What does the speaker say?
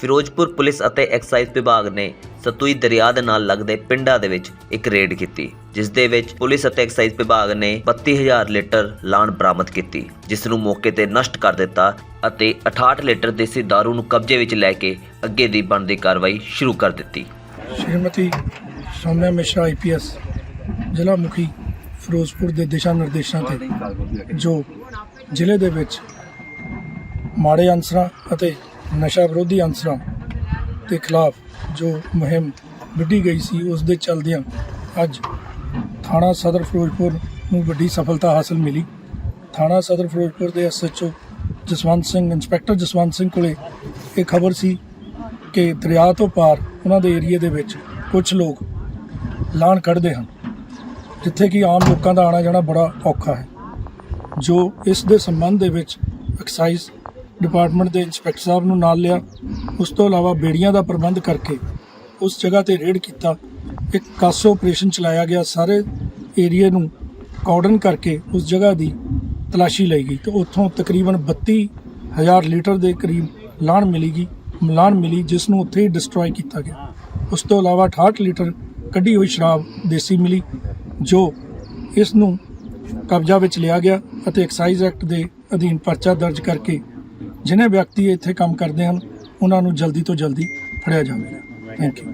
Firozpur police ਅਤੇ exercise ਵਿਭਾਗ ਨੇ ਸਤੂਈ ਦਰਿਆ ਦੇ ਨਾਲ ਲੱਗਦੇ ਪਿੰਡਾਂ ਦੇ ਵਿੱਚ ਇੱਕ ਰੇਡ ਕੀਤੀ, ਜਿਸ ਦੇ ਵਿੱਚ ਪੁਲਿਸ ਅਤੇ ਐਕਸਾਈਜ਼ ਵਿਭਾਗ ਨੇ 32000 ਲੀਟਰ ਲਾਣ ਬਰਾਮਦ ਕੀਤੀ, ਜਿਸ ਨੂੰ ਮੌਕੇ ਤੇ ਨਸ਼ਟ ਕਰ ਦਿੱਤਾ ਅਤੇ 68 ਲੀਟਰ ਦੇਸੀ ਦਾਰੂ ਨੂੰ ਕਬਜ਼ੇ ਵਿੱਚ ਲੈ ਕੇ ਅੱਗੇ ਦੀ ਬਣਦੀ ਕਾਰਵਾਈ ਸ਼ੁਰੂ ਕਰ ਦਿੱਤੀ। ਸ਼੍ਰੀਮਤੀ ਸੌਮਿਆ ਮਿਸ਼ਰਾ ਆਈਪੀਐਸ ਜ਼ਿਲ੍ਹਾ ਮੁਖੀ ਫਿਰੋਜ਼ਪੁਰ ਦੇ ਦਿਸ਼ਾ ਨਿਰਦੇਸ਼ਾਂ ਤੇ, ਜੋ ਜ਼ਿਲ੍ਹੇ ਦੇ ਵਿੱਚ ਮਾੜੇ ਅਨਸਰਾਂ ਅਤੇ ਨਸ਼ਾ ਵਿਰੋਧੀ ਅਨਸਰਾਂ ਦੇ ਖਿਲਾਫ ਜੋ ਮੁਹਿੰਮ ਵਿੱਢੀ ਗਈ ਸੀ, ਉਸ ਦੇ ਚੱਲਦਿਆਂ ਅੱਜ ਥਾਣਾ ਸਦਰ ਫਿਰੋਜ਼ਪੁਰ ਨੂੰ ਵੱਡੀ ਸਫਲਤਾ ਹਾਸਲ ਮਿਲੀ। ਥਾਣਾ ਸਦਰ ਫਿਰੋਜ਼ਪੁਰ ਦੇ ਐਸਐਚਓ ਜਸਵੰਤ ਸਿੰਘ, ਇੰਸਪੈਕਟਰ ਜਸਵੰਤ ਸਿੰਘ ਕੋਲੇ ਇਹ ਖਬਰ ਸੀ ਕਿ ਦਰਿਆ ਤੋਂ ਪਾਰ ਉਹਨਾਂ ਦੇ ਏਰੀਏ ਦੇ ਵਿੱਚ ਕੁਝ ਲੋਕ ਲਾਣ ਕੱਢਦੇ ਹਨ, ਜਿੱਥੇ ਕਿ ਆਮ ਲੋਕਾਂ ਦਾ ਆਣਾ ਜਾਣਾ ਬੜਾ ਔਖਾ ਹੈ, ਜੋ ਇਸ ਦੇ ਸੰਬੰਧ ਦੇ ਵਿੱਚ ਐਕਸਾਈਜ਼ ਡਿਪਾਰਟਮੈਂਟ ਦੇ ਇੰਸਪੈਕਟਰ ਸਾਹਿਬ ਨੂੰ ਨਾਲ ਲਿਆ। ਉਸ ਤੋਂ ਇਲਾਵਾ ਬੇੜੀਆਂ ਦਾ ਪ੍ਰਬੰਧ ਕਰਕੇ ਉਸ ਜਗ੍ਹਾ ਤੇ ਰੇਡ ਕੀਤਾ। ਇੱਕ ਕਾਸੋ ਆਪਰੇਸ਼ਨ ਚਲਾਇਆ ਗਿਆ। ਸਾਰੇ ਏਰੀਏ ਨੂੰ ਕਾਰਡਨ ਕਰਕੇ ਉਸ ਜਗ੍ਹਾ ਦੀ ਤਲਾਸ਼ੀ ਲਈ ਗਈ। ਤੇ ਉੱਥੋਂ ਤਕਰੀਬਨ 32000 ਲੀਟਰ ਦੇ ਕਰੀਬ ਲਾਣ ਮਿਲੀਗੀ ਲਾਣ ਮਿਲੀ, ਜਿਸ ਨੂੰ ਉੱਥੇ ਹੀ ਡਿਸਟਰੋਏ ਕੀਤਾ ਗਿਆ। ਉਸ ਤੋਂ ਇਲਾਵਾ 68 ਲੀਟਰ ਕੱਢੀ ਹੋਈ ਸ਼ਰਾਬ ਦੇਸੀ ਮਿਲੀ, ਜੋ ਇਸ ਨੂੰ ਕਬਜ਼ਾ ਵਿੱਚ ਲਿਆ ਗਿਆ ਅਤੇ ਐਕਸਾਈਜ਼ ਐਕਟ ਦੇ ਅਧੀਨ ਪਰਚਾ ਦਰਜ ਕਰਕੇ ਜਿਹਨੇ ਵਿਅਕਤੀ ਇੱਥੇ ਕੰਮ ਕਰਦੇ ਹਨ, ਉਹਨਾਂ ਨੂੰ ਜਲਦੀ ਤੋਂ ਜਲਦੀ ਫੜਿਆ ਜਾਵੇਗਾ। Thank you